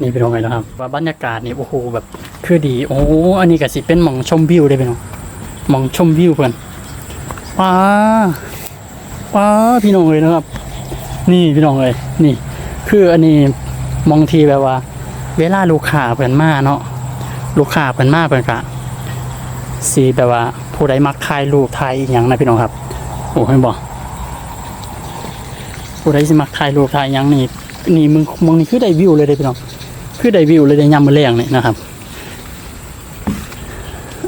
นี่พี่น้องไงนะครับ ว่าบรรยากาศนี่โอ้โหแบบคือดี โอ้โหอันนี้ก็สิเป็นมองชมวิวได้พี่น้องมองชมวิวเพื่อนว้าว้าพี่น้องเลยนะครับ นี่พี่น้องเลยนี่ คืออันนี้มองทีแบบว่า เวลาลูกค้าเพิ่นมาเนาะลูกค้าเพิ่นมาเพิ่นกะสีแบบว่า ผู้ใดมักถ่ายรูปถ่ายอีหยังนะพี่น้องครับโอ้เห็นบ่ผู้ใดสิมักถ่ายรูปถ่ายหยังนี่นี่มึงมองนี่คือได้วิวเลยเด้พี่น้อง คือได้วิวเลยได้ยามมื้อแรงนี่นะครับ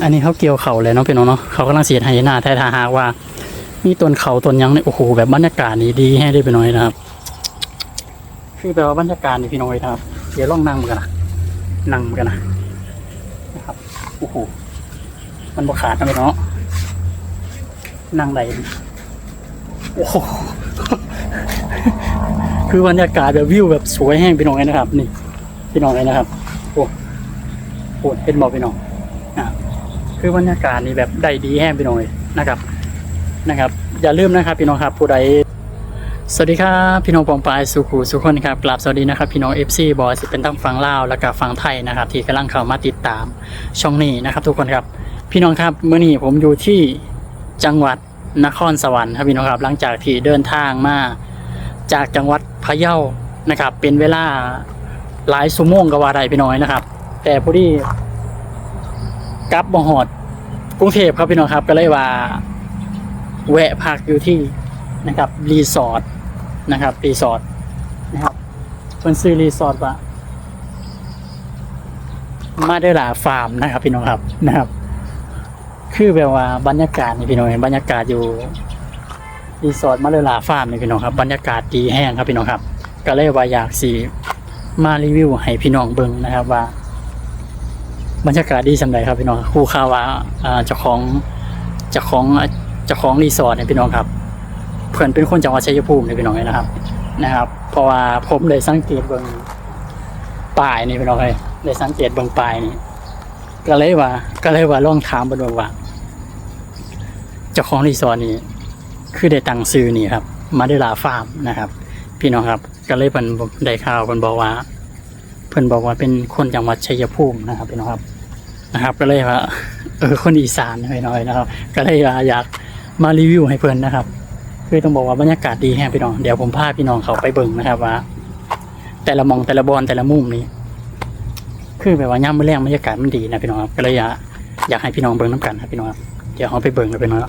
อันนี้เขาเกี่ยวเขาเลยเนาะพี่น้องเนาะเขากำลังเสียดให้หน้าแท้ทาหากว่า มีต้นเขาต้นยังเนี่ยโอ้โหแบบบรรยากาศนี่ดีให้ได้ไปหน่อยนะครับ คือแปลว่าบรรยากาศนี่พี่น้อยนะครับ เดี๋ยวลองนั่งกันนะนั่งกันนะนะครับโอ้โหมันบกขาดนะพี่น้องนั่งไหนโอ้โหคือบรรยากาศแบบวิวแบบสวยแห้งพี่น้องเลยนะครับ นี่ พี่น้องเลยนะครับโอ้โหเห็นบอกพี่น้องอะคือบรรยากาศนี่แบบได้ดีแห้งพี่น้องเลยนะครับ นะครับ อย่าลืมนะครับ พี่น้องครับผู้ใดสวัสดีครับพี่น้องปองปายสุขูสุขคนครับกราบสวัสดีนะครับพี่น้อง FC บอยสิเป็นทั้งฟังลาวและก็ฟังไทยนะครับ ที่กำลังเข้ามาติดตามช่องนี้นะครับ ทุกคนครับ พี่น้องครับเมื่อนี้ผมอยู่ที่จังหวัดนครสวรรค์ครับพี่น้องครับหลังจากที่เดินทางมาจากจังหวัดพะเยานะครับ เป็นเวลา หลายชั่วโมงก็ว่าได้พี่น้อยนะครับ แต่ผู้ที่กลับมาหอดกรุงเทพครับพี่น้องครับ ก็เลยว่าแวะพักอยู่ที่นะครับรีสอร์ทนะครับรีสอร์ทนะครับเพิ่นซื้อรีสอร์ทว่ามาได้หลาฟาร์มนะครับ พี่น้องครับนะครับ คือแบบว่าบรรยากาศนี่พี่น้องเห็นบรรยากาศอยู่รีสอร์ทมาเลยลาฟาร์มนี่พี่น้องครับบรรยากาศดีแห้งครับพี่น้องครับ ก็เลยว่าอยากสี มารีวิวให้พี่น้องเบิ่งนะครับว่า บรรยากาศดีสำหรับครับพี่น้องครู่ข่าว่าเจ้าของเจ้าของเจ้าของรีสอร์ทเนี่ยพี่น้องครับ เพื่อนเป็นคนจังหวัดชัยภูมิเนี่ยพี่น้องเลยนะครับ นะครับ เพราะว่าผมเลยสังเกตเบิ่งป่ายนี่พี่น้องเลยเลยสังเกตเบิ่งป่ายนี่ก็เลยว่า ก็เลยว่าลองถามเบิ่งว่าเจ้าของรีสอร์ทนี่คือได้ตั้งซื้อนี่ครับ มาได้ลาฟาร์มนะครับ พี่น้องครับ ก็เลยเพิ่นได้ข่าวเพิ่นบอกว่า เพิ่นบอกว่าเป็นคนจังหวัดชัยภูมินะครับพี่น้องครับนะครับ ก็เลยว่าเออคนอีสานหน่อยๆนะครับ ก็เลยว่าอยากมารีวิวให้เพิ่นนะครับ คือต้องบอกว่าบรรยากาศดีแฮงพี่น้องเดี๋ยวผมพาพี่น้องเขาไปเบิ่งนะครับว่า แต่ละมองแต่ละบอนแต่ละมุมนี้คือแบบว่าย่ามมื้อแรงบรรยากาศมันดีนะพี่น้องครับก็เลยอยากอยากให้พี่น้องเบิ่งน้ำกันครับพี่น้องครับเดี๋ยวเราไปเบิ่งกันพี่น้อง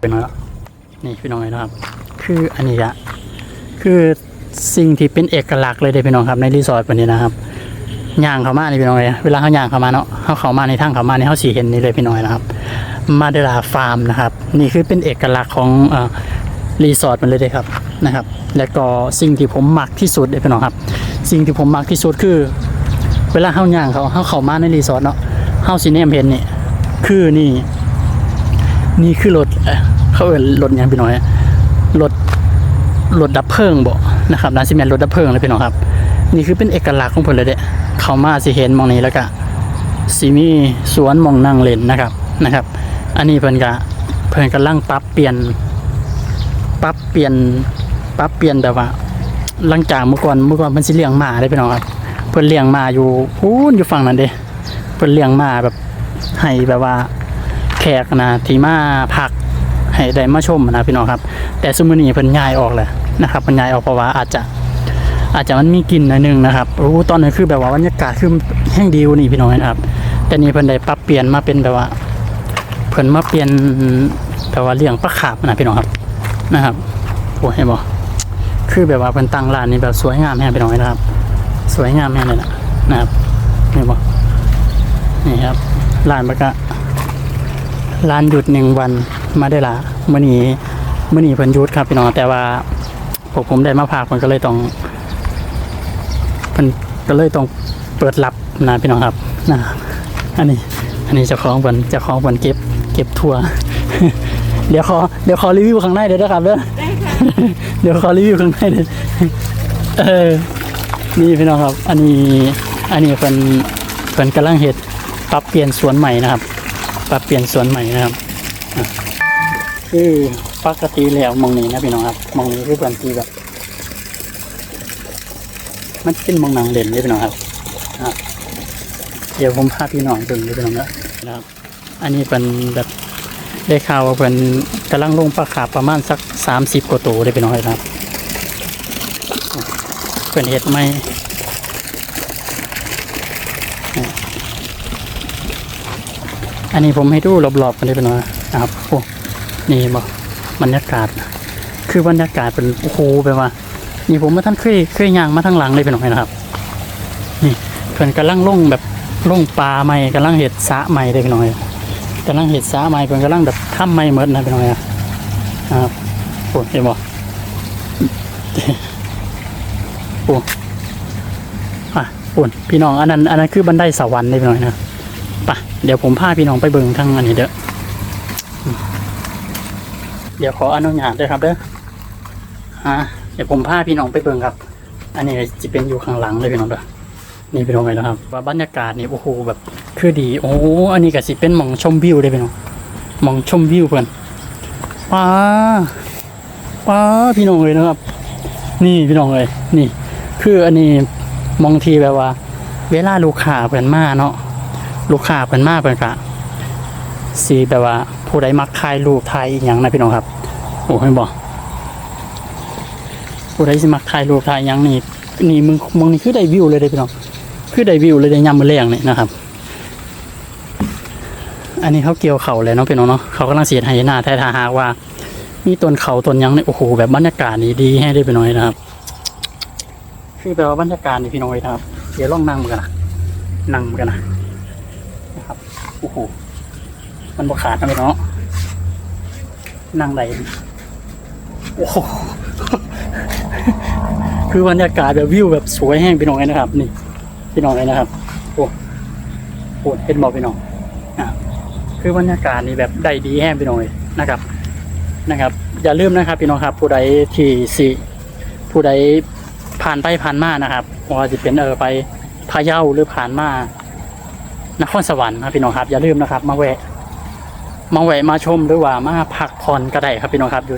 เป็นไงล่ะนี่พี่น้องเห็นะครับ คืออันนี้อะคือสิ่งที่เป็นเอกลักษณ์เลยเด้พี่น้องครับในรีสอร์ทวันนี้นะครับย่างเข้ามานี่พี่น้องเลยเวลาเขาย่างเข้ามาเนาะเขาเข้ามาในทางเข้ามาในเขาสีเห็นนี่เลยพี่น้อยนะครับ มาเดลาฟาร์มนะครับ นี่คือเป็นเอกลักษณ์ของอรีสอร์ทมันเลยเด้ครับนะครับ แล้วก็สิ่งที่ผมมักที่สุดเลยพี่น้องครับ สิ่งที่ผมมักที่สุดคือ เวลาเขาย่างเขาเขาเข้ามาในรีสอร์ทเนาะเขาสีเนมเห็นนี่คือนี่ นี่คือรถเขาเอ่นรถยังพี่น้อยรถรถดับเพลิงบ่นะครับน่าสิแม่นรถดับเพลิงเลยพี่น้องครับ นี่คือเป็นเอกลักษณ์ของเพิ่นเลยเด้เขามาสิเห็นมองนี้แล้วก็สิมีสวนมองนั่งเล่นนะครับนะครับ อันนี้เพิ่นก็เพิ่นกำลังปรับเปลี่ยนปรับเปลี่ยนปรับเปลี่ยนแบบว่าหลังจากเมื่อก่อนเมื่อก่อนเพิ่นสิเลี้ยงหมาได้พี่น้องครับเพิ่นเลี้ยงหมาอยู่พูนอยู่ฝั่งนั้นเด้เพิ่นเลี้ยงหมาแบบให้แบบว่า แขกนะที่มาพักให้ได้มาชมนะพี่น้องครับ แต่ซุมือนี้เพิ่นย้ายออกเลยนะครับเพิ่นย้ายออกเพราะว่าอาจจะอาจจะมันมีกลิ่นหน่อยนึงนะครับโอ้ตอนนั้นคือแบบว่าบรรยากาศคือแห้งดีวนี่พี่น้องนะครับ แต่นี่เพิ่นได้ปรับเปลี่ยนมาเป็นแบบว่า เพิ่นมาเปลี่ยนแบบว่าเลี้ยงปลาขาบนะพี่น้องครับนะครับโอ้เห็นบ่คือแบบว่าเป็นตั้งร้านนี่แบบสวยงามแฮงพี่น้องนะครับ สวยงามแฮงเลยนะนะครับนี่บอกนี่ครับร้านปะกะ ร้านหยุดหนึ่งวันมาได้ละมื่อนี้มื่อนี้เพิ่นหยุดครับพี่น้องแต่ว่าพวกผมได้มาพากมันก็เลยต้องเพิ่นก็เลยต้องเปิดรับนะพี่น้องครับนะอันนี้ อันนี้เจ้าของเพิ่นเจ้าของเพิ่นเก็บ เก็บทั่วเดี๋ยวขอเดี๋ยวขอรีวิวข้างในเด้อนะครับเด้อเดี๋ยวขอรีวิวข้างในเด้อเออนี่พี่น้องครับ อันนี้อันนี้เป็นเป็นกำลังเห็ดปรับเปลี่ยนสวนใหม่นะครับ ปรับเปลี่ยนสวนใหม่นะครับคือปกติแล้วมองนี้นะพี่น้องครับมองนี้คือเป็นทีแบบมันเป็นมองหนังเด่นเลยพี่น้องครับเดี๋ยวผมพาพี่น้องดูเลยพี่น้องนะนะครับ อันนี้เป็นแบบได้ข่าวว่าเป็นกำลังลงปลาขาบประมาณสักสามสิบกว่าตัวเลยพี่น้องครับเป็นเห็ดไหม อันนี้ผมให้ดูรอบๆกันได้เป็นน้อยนะครับโอ้นี่บอกบรรยากาศ คือบรรยากาศเป็นโอ้โหแบบว่านี่ผมมาท่านเคยเคยย่างมาทั้งหลังเลยเป็นน้อยนะครับ นี่เพิ่นกำลังล่งแบบล่งปลาใหม่กำลังเห็ดสะใหม่เลยเป็นน้อยกำลังเห็ดสะใหม่เพิ่นกำลังแบบทำใหม่เหมือนนะเป็นน้อยนะครับโอ้เห็นบ่โอ้อะปุ่นพี่น้องอันนั้นอันนั้นคือบันไดสวรรค์เลยเป็นน้อยนะปะ เดี๋ยวผมพาพี่น้องไปเบิ่งทางอันนี้เด้อ เดี๋ยวขออนุญาตด้วยครับเด้อฮะเดี๋ยวผมพาพี่น้องไปเบิ่งครับ อันนี้จะเป็นอยู่ข้างหลังเลยพี่น้องเด้อ นี่พี่น้องเลยนะครับ ว่าบรรยากาศนี่โอ้โหแบบคือดี โอ้ อันนี้ก็สิเป็นมองชมวิวเลยพี่น้องมองชมวิวเพื่อนป้าป้าพี่น้องเลยนะครับ นี่พี่น้องเลย นี่ คืออันนี้มองทีแบบว่า เวลาลูกค้าเพื่อนมาเนาะ ลูกค้าเพิ่นมาเพิ่นกะสีแบบว่า ผู้ใดมักถ่ายรูปถ่ายอีหยังนะพี่น้องครับ โอ้เห็นบ่ผู้ใดสิมักถ่ายรูปถ่ายอีหยังนี่นี่มึงมึงนี่คือได้วิวเลยเด้พี่น้องคือได้วิวเลยได้ยามมื้อแรงนี่นะครับ อันนี้เขาเกี่ยวเขาเลยเนาะพี่น้องเนาะเขากำลังเสียดให้หน้าแท้ทาหากว่ามีต้นเขาต้นยังนี่โอ้โหแบบบรรยากาศนี่ดีให้ได้พี่น้อยนะครับ คือแบบว่าบรรยากาศนี่พี่น้อยนะครับ เดี๋ยวลองนั่งกันนะนั่งกันนะ โอ้โหมันบกขาดนะพี่น้องนั่งไหลโอ้โหคือบรรยากาศแบบวิวแบบสวยแห้งพี่น้องเลยนะครับ นี่พี่น้องเลยนะครับโอ้โหเห็นบอกพี่น้องอะคือบรรยากาศนี่แบบได้ดีแห้งพี่น้องเลยนะครับนะครับ อย่าลืมนะครับพี่น้องครับ ผู้ใดที่สิผู้ใดผ่านไปผ่านมานะครับว่าจะเป็นเออไปพะเยาหรือผ่านมา นครสวรรค์ครับพี่น้องครับอย่าลืมนะครับ มาแวะมาแวะมาชมหรือว่ามาพักผ่อนก็ได้ครับพี่น้องครับอยู่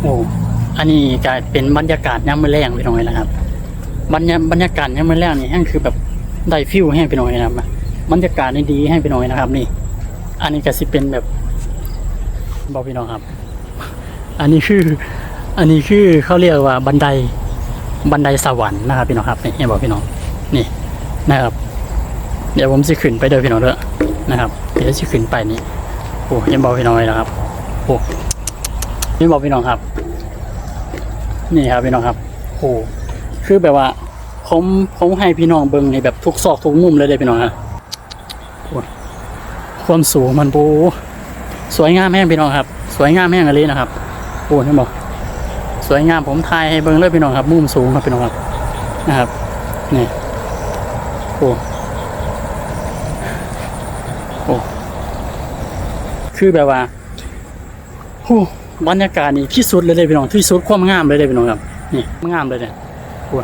โอ้อันนี้กลายเป็นบรรยากาศย่ามมื้อแรงพี่น้องเลยนะครับ บรรยาบรรยากาศย่ามมื้อแรงนี่แห้งคือแบบได้ฟิลแห้งพี่น้อยนะครับบรรยากาศนี่ดีให้พี่น้อยนะครับ นี่ อันนี้ก็สิเป็นแบบบอกพี่น้องครับ อันนี้คือ อันนี้คือเขาเรียกว่าบันไดบันไดสวรรค์นะครับพี่น้องครับนี่เห็นบอกพี่น้องนี่นะครับ เดี๋ยวผมจะขึ้นไปเด้อพี่น้องเด้อนะครับ เดี๋ยวจะขึ้นไปนี่โอ้เห็นบอกพี่น้องเลยนะครับโอ้ นบอกพี่น้องครับ นี่ครับพี่น้องครับโอ้คือแบบว่าผมผมให้พี่น้องเบิ่งในแบบทุกซอกทุกมุมเลยเลยพี่น้องครับโอ้ความสูงมันโอ้สวยงามแห้งพี่น้องครับ สวยงามแห้งอะไรนะครับโอ้เห็นบอกสวยงามผมถ่ายให้เบิ่งเลยพี่น้องครับ มุมสูงครับพี่น้องครับนะครับนี่โอ้โอ้คือแบบว่าโอ้ บรรยากาศนี่ที่สุดเลยเลยพี่น้องที่สุดความงามเลยเลยพี่น้องครับนี่งามเลยเนี่ยโอ้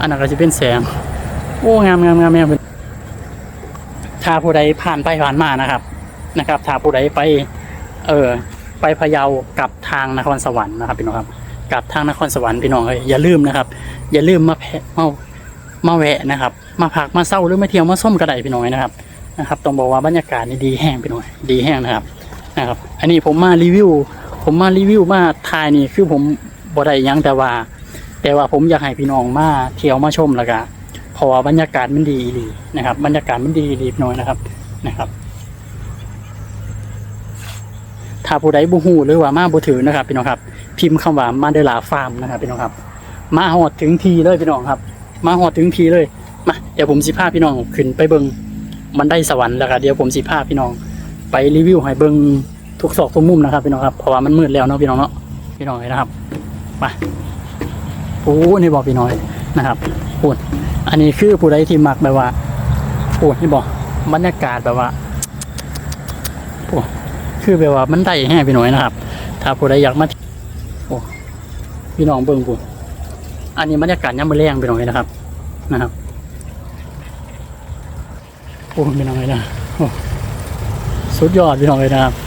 อันนั้นก็จะเป็นแสงโอ้งามงามงามงามถ้าผู้ใดผ่านไปผ่านมานะครับนะครับถ้าผู้ใดไป เออไปพะเยากลับทางนครสวรรค์นะครับพี่น้องครับกลับทางนครสวรรค์พี่น้องเอ้ยอย่าลืมนะครับ อย่าลืมมาแพะมามาแวะนะครับ มาพักมาเศร้าหรือมาเที่ยวมาส้มกระไดพี่น้อยนะครับนะครับต้องบอกว่าบรรยากาศนี่ดีแห้งพี่น้อยดีแห้งนะครับนะครับ อันนี้ผมมารีวิว ผมมารีวิวมาทายนี่คือผมบ่ได้ยังแต่ว่า แต่ว่าผมอยากให้พี่น้องมาเที่ยวมาชมแล้วก็เพราะว่าบรรยากาศมันดีดีนะครับ บรรยากาศมันดีดีน้อยนะครับนะครับ ถ้าผู้ใดบ่ฮู้หรือว่ามาบ่ถือนะครับพี่น้องครับ พิมพ์คำว่ามาเดลาฟาร์มนะครับพี่น้องครับ มาหอดถึงทีเลยพี่น้องครับ มาหอดถึงทีเลยมาเดี๋ยวผมสิพาพี่น้องขึ้นไปเบิงบันไดสวรรค์แล้วก็เดี๋ยวผมสิพาพี่น้อง ไปรีวิวให้เบิง ทุกซอกทุกมุมนะครับพี่น้องครับเพราะว่ามันมืดแล้วเนาะพี่น้องเนาะพี่น้องเอ้ยนะครับไปโอ้นี่บอกพี่น้อยนะครับพูดอันนี้คือผู้ใดที่มักแบบว่าพูดนี่บอกบรรยากาศแบบว่าพูดคือแบบว่ามันได้แห้พี่น้อยนะครับ ถ้าผู้ใดอยากมาโอ้พี่น้องเบิ่งพูดอันนี้บรรยากาศย่ำมือแรงพี่น้องเอ้ยนะครับนะครับโอ้พี่น้องเอ้ยนะโอ้สุดยอดพี่น้องเลยนะครับอะ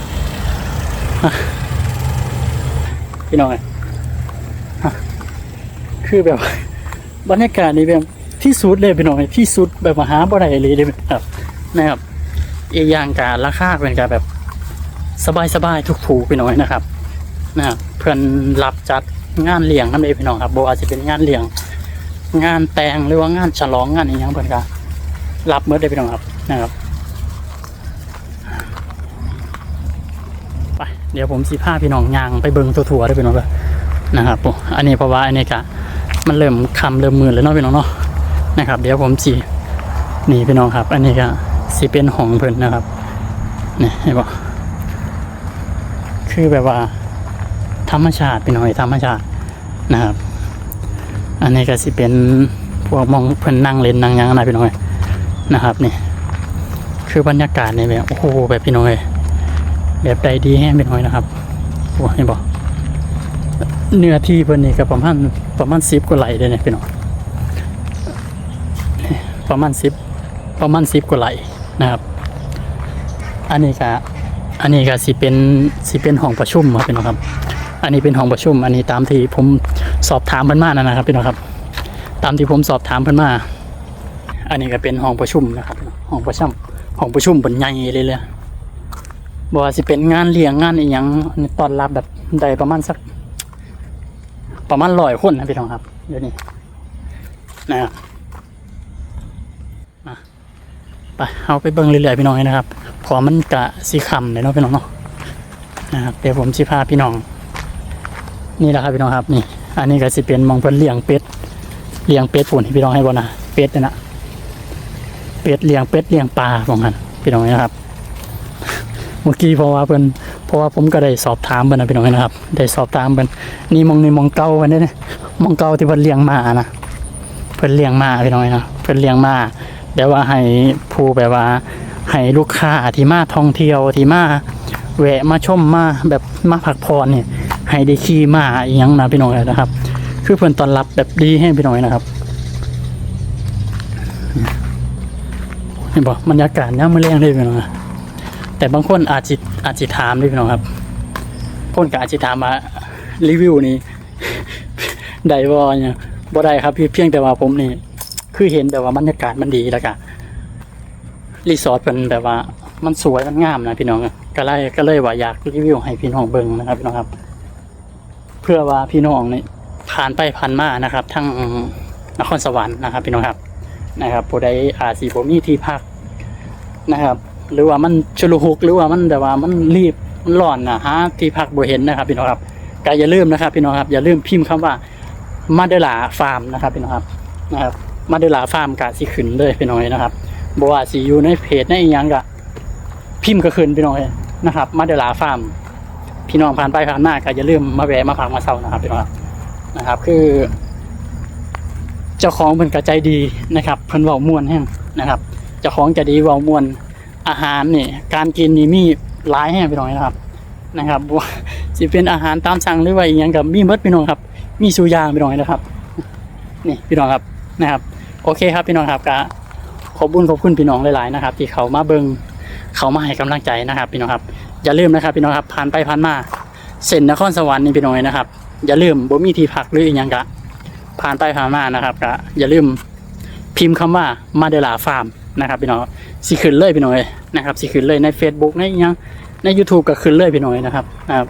พี่น้องเอ้ยคือแบบบรรยากาศนี่แบบที่สุดเลยพี่น้องเอ้ยที่สุดแบบมหาบ่ได้เลยเลยครับนะครับอีกอย่างการราคาเป็นการแบบสบายๆทุกๆพี่น้องเอ้ยนะครับนะบเพื่อนรับจัดงานเลี้ยงนั่นเองพี่น้องครับโบอาจจะเป็นงานเลี้ยง งานแต่งหรือว่างานฉลองงานอะไรอย่างเพื่อนก็รับเมื่อได้พี่น้องครับนะครับไปเดี๋ยวผมสิพาพี่น้องยางไปเบิ่งตัวๆได้พี่น้องเลยนะครับผมอันนี้เพราะว่าอันนี้ก็มันเริ่มคำเริ่มมืดแล้วเนาะพี่น้องเนาะนะครับเดี๋ยวผมสินี่พี่น้องครับ อันนี้ก็สิเป็นของเพิ่นนะครับนี่เห็นบ่คือแบบว่า ธรรมชาติพี่น้องเอ้ยธรรมชาตินะครับ อันนี้ก็สิเป็นพวกมองเพิ่นนั่งเล่นนั่งยังนะพี่น้องเอ้ยนะครับนี่คือบรรยากาศนี่แบบโอ้โหแบบพี่น้องเอ้ย แบบใดดีแห้งพี่น้อยนะครับโอ้เห็นบ่เนื้อที่เพิ่นนี่ก็ประมาณประมาณ10กว่าไร่เด้เนี่ยพี่น้องประมาณ10ประมาณ10กว่าไร่นะครับ อันนี้ก็อันนี้ก็สิเป็นสิเป็นห้องประชุมครับพี่น้องครับ อันนี้เป็นห้องประชุม อันนี้ตามที่ผมสอบถามเพิ่นมานะนะครับพี่น้องครับ ตามที่ผมสอบถามเพิ่นมา อันนี้ก็เป็นห้องประชุมนะครับห้องประชุมห้องประชุมเป็นใหญ่เลยเลย บอกว่าสิเป็นงานเลี้ยงงานอีหยังอันนี้ตอนรับแบบได้ประมาณสัก ประมาณร้อยคนนะพี่น้องครับ เดี๋ยวนี้นะครับไปเอาไปเบิ่งเรื่อยๆพี่น้องนะครับเพอมันกะสีคำเลยเนาะพี่น้องเนาะนะครับเดี๋ยวผมสิพาพี่น้อง นี่แหละครับพี่น้องครับนี่ อันนี้ก็สิเป็นมองเพิ่นเลี้ยงเป็ดเลี้ยงเป็ดปุ่นที่พี่น้องให้บ่นะเป็ดนะเป็ดเลี้ยงเป็ดเลี้ยงปลาบองกันพี่น้องนะครับ มื่อกี้เพราะว่าเพิ่นเพราะว่าผมก็ได้สอบถามเพิ่นนะพี่น้องนะครับ ได้สอบถามเพิ่นนี่มองนี่มองเก่าเพิ่นเด้นี่ยมองเก่าที่เพิ่นเลี้ยงมานะเพิ่นเลี้ยงมาพี่น้องนะเพิ่นเลี้ยงมาแต่ว่าให้ผู้แบบว่าให้ลูกค้าที่มาท่องเที่ยวที่มาแวะมาชมมาแบบมาพักผ่อนเนี่ยให้ได้ขี่มาอีหยังนะพี่น้องนะครับ คือเพิ่อนตอนรับแบบดีให้พี่น้อยนะครับเห็นบอกบรรยากาศเนี่ยมาเลี้ยงเลยพี่น้องนะ แต่บางคนอาจจะอาจจะถามด้วยพี่น้องครับคนก็อาจจะถามมารีวิวนี้ได้บ่เนี่ยบ่ได้ครับพี่เพียงแต่ว่าผมนี่ คือเห็นแบบว่าบรรยากาศมันดีแล้วก็รีสอร์ทเป็นแบบว่ามันสวยมันงามนะพี่น้องก็เลยก็เลยว่าอยากรีวิวให้พี่น้องเบิ่งนะครับพี่น้องครับ เพื่อว่าพี่น้องนี่ผ่านไปผ่านมานะครับ ทั้งนครสวรรค์นะครับ พี่น้องครับ นะครับผู้ใดอาจสีผมมีที่พักนะครับ หรือว่ามันชุลหุกหรือว่ามันแต่ว่ามันรีบมันร้อนนะฮะที่พักบ่เห็นนะครับ พี่น้องครับก็อย่าลืมนะครับ พี่น้องครับอย่าลืมพิมพ์คำว่ามาเดลาฟาร์มนะครับพี่น้องครับนะครับมาเดลาฟาร์มกะสิขึ้นเลยพี่น้องนะครับบ่ว่าสิอยู่ในเพจในอีหยังกะพิมพ์ก็ขึ้นพี่น้องเอ้ยนะครับมาเดลาฟาร์มพี่น้องผ่านไปผ่านมาก็อย่าลืมมาแวะมาพักมาเซานะครับพี่น้องครับนะครับ คือ เจ้าของเพิ่นกระใจดีนะครับเพิ่นเว้าม่วนแห้งนะครับ เจ้าของจะดีเว้าม่วน อาหารเนี่ยการกินนี่มีหลายแห้งพี่น้องนะครับนะครับว่าสิเป็นอาหารตามสั่งหรือว่าอีหยังกับมีเมดพี่น้องครับ มีสุอยางพี่น้องนะครับนี่พี่น้องครับนะครับ โอเคครับพี่น้องครับก็ขอบคุญขอบคุณพี่น้องหลายๆนะครับ ที่เขามาเบิงเขามาให้กำลังใจนะครับ พี่น้องครับ อย่าลืมนะครับ พี่น้องครับผ่านไปผ่านมาเส้นนครสวรรค์นี่พี่น้องนะครับ อย่าลืมบ่มีที่พักหรืออีหยังกะผ่านไปผ่านมานะครับก็อย่าลืมพิมพ์คำว่ามาเดลาฟาร์ม นะครับพี่น้องสิขึ้นเลยพี่น้อยนะครับสิขึ้นเลยใน Facebook ในยังใน YouTube ก็ขึ้นเลยพี่น้อยนะครับนะครับ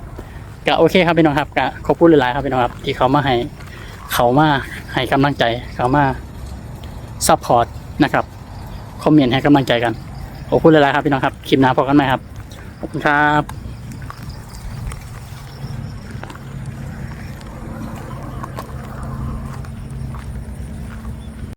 ก็โอเคครับพี่น้องครับก็ขอบคุณหลายๆครับพี่น้องครับที่เขามาให้เขามาให้กำลังใจเขามาซัพพอร์ตนะครับคอมเมนต์ให้กำลังใจกันขอบคุณหลายๆครับพี่น้องครับคลิปหน้าพบกันใหม่ครับขอบคุณครับ